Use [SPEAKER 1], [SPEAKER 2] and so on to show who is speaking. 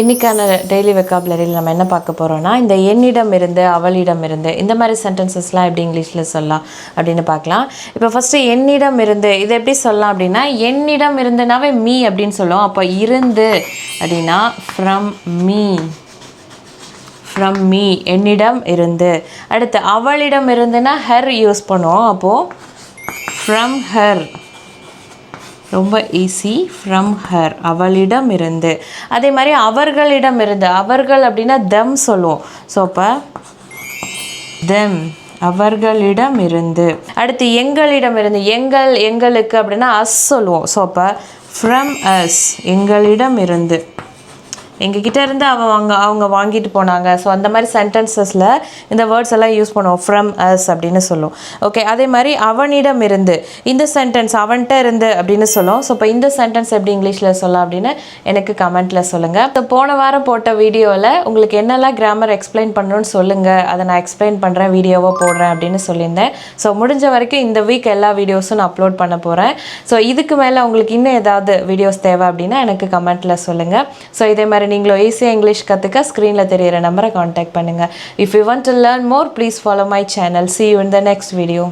[SPEAKER 1] இன்றைக்கான டெய்லி வெக்காபுலரியில் நம்ம என்ன பார்க்க போகிறோம்னா இந்த என்னிடம் இருந்து அவளிடம் இருந்து இந்த மாதிரி சென்டென்சஸ்லாம் எப்படி இங்கிலீஷில் சொல்லலாம் அப்படின்னு பார்க்கலாம். இப்போ ஃபஸ்ட்டு என்னிடம் இருந்து இதை எப்படி சொல்லலாம் அப்படின்னா என்னிடம் இருந்துனாவே மீ அப்படின்னு சொல்லுவோம். அப்போ இருந்து அப்படின்னா ஃப்ரம் மீ ஃப்ரம் மீ என்னிடம் இருந்து அடுத்து அவளிடம் இருந்துன்னா ஹெர் யூஸ் பண்ணுவோம். அப்போது ஃப்ரம் ஹர் ரொம்ப ஈஸி ஃப்ரம் ஹர் அவளிடம் இருந்து அதே மாதிரி அவர்களிடம் இருந்து அவர்கள் அப்படின்னா தம் சொல்லுவோம். ஸோ அப்போ தெம் அவர்களிடம் இருந்து அடுத்து எங்களிடம் இருந்து எங்கள் எங்களுக்கு அப்படின்னா அஸ் சொல்லுவோம். ஸோ அப்போ ஃப்ரம் அஸ் எங்களிடம் இருந்து எங்ககிட்ட இருந்து அவன் அவங்க வாங்கிட்டு போனாங்க. ஸோ அந்த மாதிரி சென்டென்சஸில் இந்த வேர்ட்ஸ் எல்லாம் யூஸ் பண்ணுவோம். ஃப்ரம் அஸ் அப்படின்னு சொல்லுவோம். ஓகே அதே மாதிரி அவனிடம் இருந்து இந்த சென்டென்ஸ் அவன்கிட்ட இருந்து அப்படின்னு சொல்லுவோம். ஸோ இப்போ இந்த சென்டென்ஸ் எப்படி இங்கிலீஷில் சொல்லலாம் அப்படின்னு எனக்கு கமெண்ட்டில் சொல்லுங்கள் இப்போ போன வாரம் போட்ட வீடியோவில் உங்களுக்கு என்னெல்லாம் கிராமர் எக்ஸ்பிளைன் பண்ணணும்னு சொல்லுங்கள் அதை நான் எக்ஸ்பிளைன் பண்ணுறேன் வீடியோவாக போடுறேன் அப்படின்னு சொல்லியிருந்தேன். ஸோ முடிஞ்ச வரைக்கும் இந்த வீக் எல்லா வீடியோஸும் நான் அப்லோட் பண்ண போகிறேன் ஸோ இதுக்கு மேலே உங்களுக்கு இன்னும் ஏதாவது வீடியோஸ் தேவை அப்படின்னா எனக்கு கமெண்ட்டில் சொல்லுங்கள் ஸோ இதே மாதிரி நீங்களும் ஈஸியாக இங்கிலீஷ் கற்றுக்க ஸ்க்ரீனில் தெரியிற நம்பரை காண்டாக்ட் பண்ணுங்கள் if you want to learn more please follow my channel see you in the next video